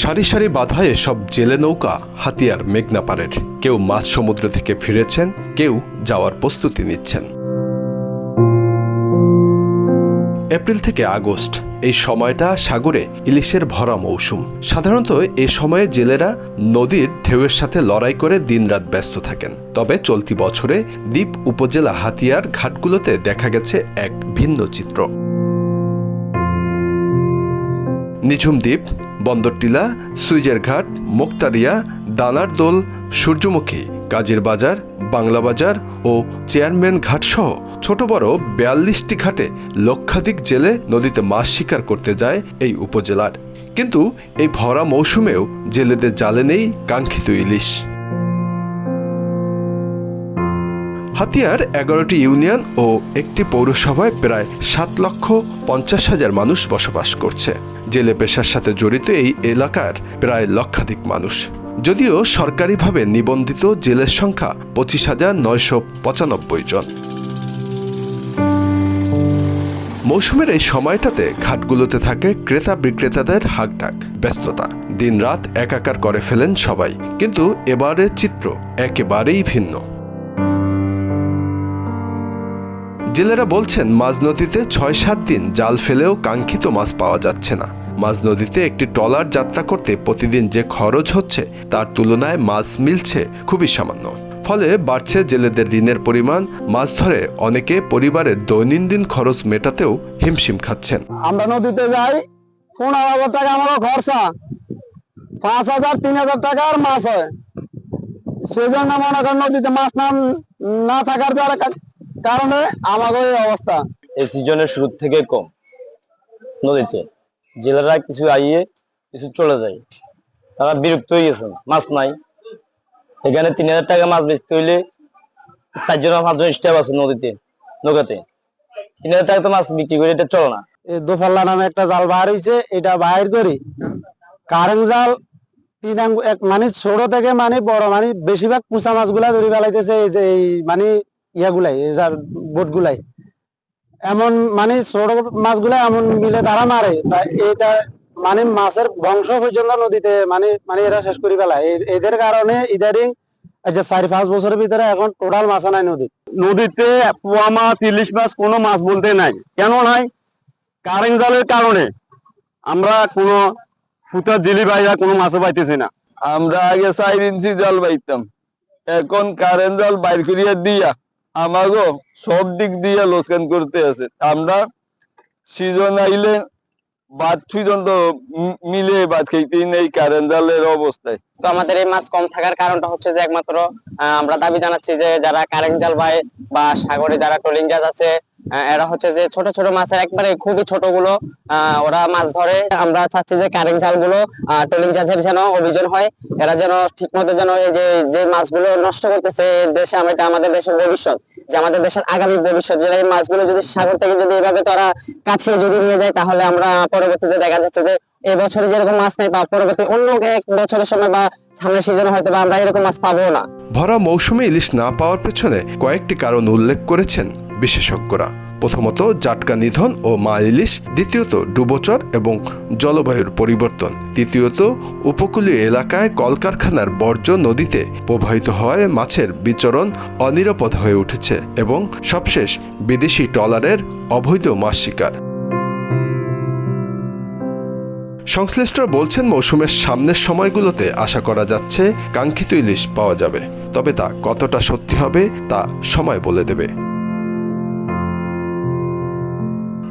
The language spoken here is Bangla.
সারি সারি বাঁধা সব জেলে নৌকা, হাতিয়ার মেঘনা পারের কেউ মাছ সমুদ্র থেকে ফিরেছেন, কেউ যাওয়ার প্রস্তুতি নিচ্ছেন। এপ্রিল থেকে আগস্ট, এই সময়টা সাগরে ইলিশের ভরা মৌসুম। সাধারণত এ সময়ে জেলেরা নদীর ঢেউয়ের সাথে লড়াই করে দিনরাত ব্যস্ত থাকেন। তবে চলতি বছরে দ্বীপ উপজেলা হাতিয়ার ঘাটগুলোতে দেখা গেছে এক ভিন্ন চিত্র। নিঝুম দ্বীপ বন্দরটিলা সুইজের ঘাট মুক্তারিয়া দানার দোল, সূর্যমুখী, কাজের বাজার, বাংলা বাজার ও চেয়ারম্যান ঘাট সহ ছোট বড় বিয়াল্লিশটি ঘাটে লক্ষাধিক জেলে নদীতে মাছ শিকার করতে যায় এই উপজেলার। কিন্তু এই ভরা মৌসুমেও জেলেদের জালে নেই কাঙ্ক্ষিত ইলিশ। হাতিয়ার এগারোটি ইউনিয়ন ও একটি পৌরসভায় প্রায় সাত লক্ষ পঞ্চাশ হাজার মানুষ বসবাস করছে। জেলে পেশার সাথে জড়িত এই এলাকার প্রায় লক্ষাধিক মানুষ। যদিও সরকারিভাবে নিবন্ধিত জেলের সংখ্যা পঁচিশ হাজার নয়শো পঁচানব্বই জন। মৌসুমের এই সময়টাতে ঘাটগুলোতে থাকে ক্রেতা বিক্রেতাদের হাকডাক ব্যস্ততা। দিনরাত একাকার করে ফেলেন সবাই, কিন্তু এবারের চিত্র একেবারেই ভিন্ন। জেলেরা বলছেন, মাঝ নদীতে ছয় সাত দিন জাল ফেলেও কাঙ্ক্ষিত মাছ পাওয়া যাচ্ছে না। মাঝ নদীতে একটি ট্রলার যাত্রা করতে প্রতিদিন যে খরচ হচ্ছে, তার তুলনায় মাছ মিলছে খুবই সামান্য। ফলে বাড়ছে জেলেদের ঋণের পরিমাণ, মাছ ধরে অনেকে পরিবারের দৈনন্দিন খরচ মেটাতেও হিমশিম খাচ্ছেন। আমরা নদীতে যাই, পনেরো হাজার টাকা আমারও খরচা। পাঁচ হাজার, তিন হাজার টাকার মাছ হয়। সেই জন্য মনে করেন নদীতে মাছ না থাকার যারা কারণে এই অবস্থা। এই সিজনের শুরু থেকে কম। নদীতে জেলেরা কিছু আইয়ে কিছু চলে যায়। তারা বিরক্ত হয়ে গেছেন মাছ নাই। এখানে তিন হাজার টাকা মাছ বেচতে হইলে চারজন পাঁচজন স্টাফ আছে নদীতে নৌকাতে। তিন হাজার টাকা তো মাছ বিক্রি করে এটা চলে না। এই দোফাল্লা নামে একটা জাল বাহির হয়েছে এটা বাহির করি। কারেন্ট জাল তিন আঙ্গু- এক মানে ছোট থেকে মানে বড় মানে বেশিরভাগ পুঁচা মাছগুলা ধরে বেলাইতেছে এই যে এই মানে ইয়াগুলাই যার বোট গুলাই। এমন মানে ছোট মাছগুলা এমন মিলে তারা মারে এটা মানে মাছের বংশ পর্যন্ত নদীতে মানে মানে এরা শেষ করে ফেলায় এদের কারণে ইদারিং এই যে চারি পাঁচ বছরের ভিতরে এখন টোটাল মাছ নাই নদী। নদীতে পোয়া মাছ ইলিশ মাছ কোনো মাছ বলতে নাই। কেন নাই? কারেন্ট জালের কারণে। আমরা কোনো ফুটা জিলি বাইরা কোনো মাছও পাইতেছি না। আমরা আগে চার ইঞ্চি জাল বাইতাম এখন কারেন্ট জাল বাইর করিয়া দিয়া আমাগো সব দিক দিয়ে লোকসান করতে আছে। আমরা সিজন আইলে বাদ পর্যন্ত তো মিলে বাদ খেতে নেই কারেন্ট জালের অবস্থায়। তো আমাদের এই মাছ কম থাকার কারণটা হচ্ছে যে একমাত্র আমরা দাবি জানাচ্ছি যে যারা কারেন্ট জাল ভাই বা সাগরে যারা ট্রোলিং জাল আছে এরা হচ্ছে যে ছোট ছোট মাছের একবারে খুবই ছোটগুলো ওরা মাছ ধরে। আমরা চাচ্ছি যে কারেন্ট জালগুলো ট্রলিং জাহাজের যেন অভিযান হয়, এরা যেন ঠিক মতো যেন এই যে যে মাছগুলো নষ্ট করতেছে দেশে এটা আমাদের দেশের ভবিষ্যৎ। যে আমাদের দেশের আগামী ভবিষ্যৎ, যে এই মাছগুলো যদি সাগর থেকে যদি এভাবে তারা কাছে যদি নিয়ে যায়, তাহলে আমরা পরবর্তীতে দেখা যাচ্ছে যে এই বছরে যেরকম মাছ নেই, বা পরবর্তী অন্য এক বছরের সময় বা সামনের সিজনে হয়তো বা আমরা এরকম মাছ পাবো না। ভরা মৌসুমে ইলিশ না পাওয়ার পেছনে কয়েকটি কারণ উল্লেখ করেছেন। বিশেষজ্ঞরা। প্রথমত জাটকা নিধন ও মা ইলিশ, দ্বিতীয়ত ডুবোচর এবং জলবায়ুর পরিবর্তন, তৃতীয়ত উপকূলীয় এলাকায় কলকারখানার বর্জ্য নদীতে প্রবাহিত হওয়ায় মাছের বিচরণ অনিরাপদ হয়ে উঠেছে এবং সবশেষ বিদেশি ট্রলারের অবৈধ মাছ শিকার। সংশ্লিষ্টরা বলছেন, মৌসুমের সামনের সময়গুলোতে আশা করা যাচ্ছে কাঙ্ক্ষিত ইলিশ পাওয়া যাবে, তবে তা কতটা সত্যি হবে তা সময় বলে দেবে।